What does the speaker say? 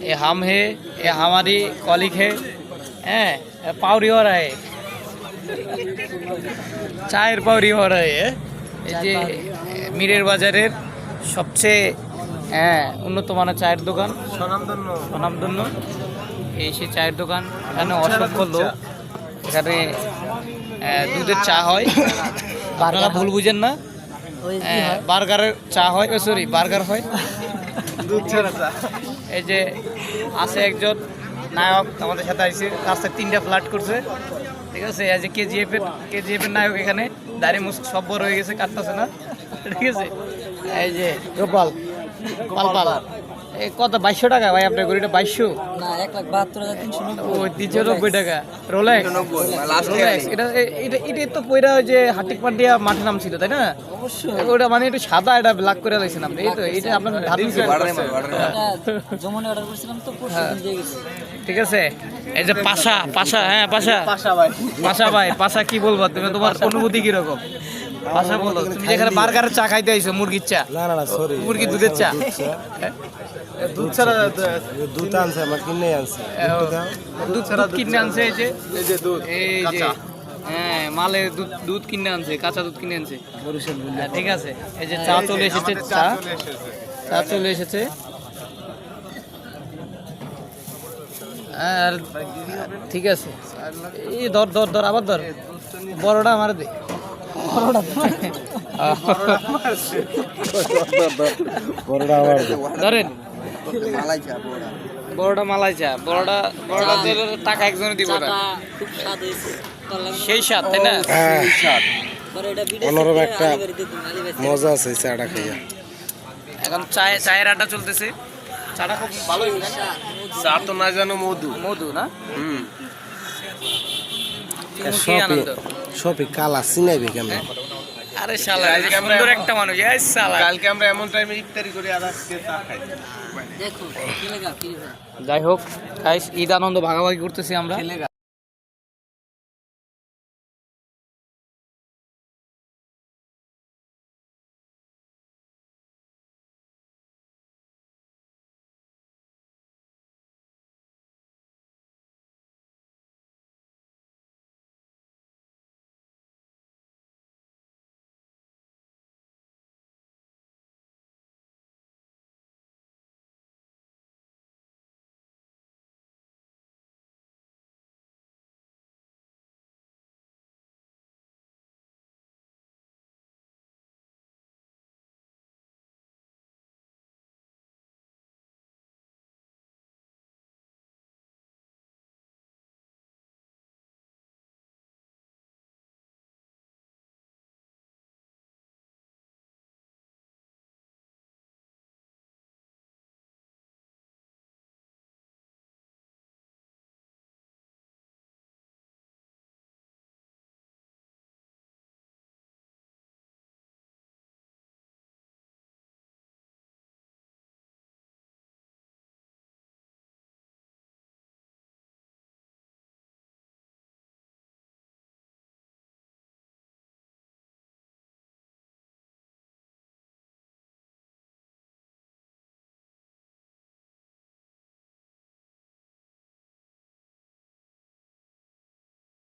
ये हम है ये हमारी कॉलिग है हैं ये पावरी हो रहा है চায়ের পাউরি हो रहा है এই যে মিরের বাজারের সবচেয়ে হ্যাঁ উন্নত মানের চায়ের দোকান স্বনামধন্য স্বনামধন্য এই সেই চায়ের দোকান এখানে অসংখ্য লোক এখানে আহ, দুধের চা হয় আপনারা ভুল বুঝেন না আহ, বার্গারের চা হয় সরি বার্গার হয় দুধ ছাড়া চা এই যে আছে একজন নায়ক আমাদের সাথে আসছে রাস্তায় তিনটা ফ্লাট করছে। ঠিক আছে এই যে কেজিএফ এর কেজিএফ এর নায়ক এখানে দাড়ি মুস্ক সব বড় হয়ে গেছে কাটতেছে না। ঠিক আছে এই যে গোপাল। পাল পাল। এই কত বাইশশো টাকা ভাই আপনার বাইশশো? তিনশো নব্বই। টাকা। রোলেক্স রোলেক্স এটা এটা এটা তো পয়রা যে হাটিক পান্ডিয়া মাঠে নাম ছিল তাই না? অবশ্যই। ওটা মানে একটু সাদা এটা ব্ল্যাক করে লাইছেন আপনি। এই তো এটা আপনার তো পরশু দিন দিয়ে গেছি। ঠিক আছে? এই যে পাশা পাশা হ্যাঁ পাশা। পাশা ভাই। পাশা ভাই পাশা কি বলব? তুমি তোমার অনুভূতি কীরকম? বলো তুমি যেখানে বার্গারের চা খাইতে আইছো মুরগির চা? না না না সরি মুরগির দুধের চা? হ্যাঁ? দুধ ছাড়া দুধ আনছে আমার কিনে আনছে। দুধ দুধ কিনে আনছে এই যে? এই যে দুধ এই যে। হ্যাঁ মালে দুধ দুধ কিনে আনছে কাঁচা দুধ কিনে আনছে। হ্যাঁ, ঠিক আছে। এই যে চা চলে এসেছে চা চা। চলে এসেছে। আর ঠিক আছে। এই ধর ধর ধর আবার ধর। বড়টা আমার দে। ধরেন বড়টা মালাই চা বড়টা বড়টা টাকা একজনে দিব না চাটা খুব স্বাদ হয়েছে করলাম সেই স্বাদ তাই না? পরে অন্যরকম একটা আলিবাড়িতে দিন, আলিবাড়িতে। মজা আছে চাটা খাইয়া। এখন চায় চায়ের আড্ডা চলতেছে। চাটা খুব ভালো চা তো না জানো মধু। মধু না? হুম। সবই আনন্দ। সবই কালা চিনাইবে কেমন? আরে শালা আজকে আমরা সুন্দর একটা মানুষ এই শালা। কালকে আমরা এমন টাইমে ইফতারি করে আর আজকে চা খাই। দেখো কি লাগা কি যাই হোক গাইস ঈদ আনন্দ ভাগাভাগি করতেছি আমরা।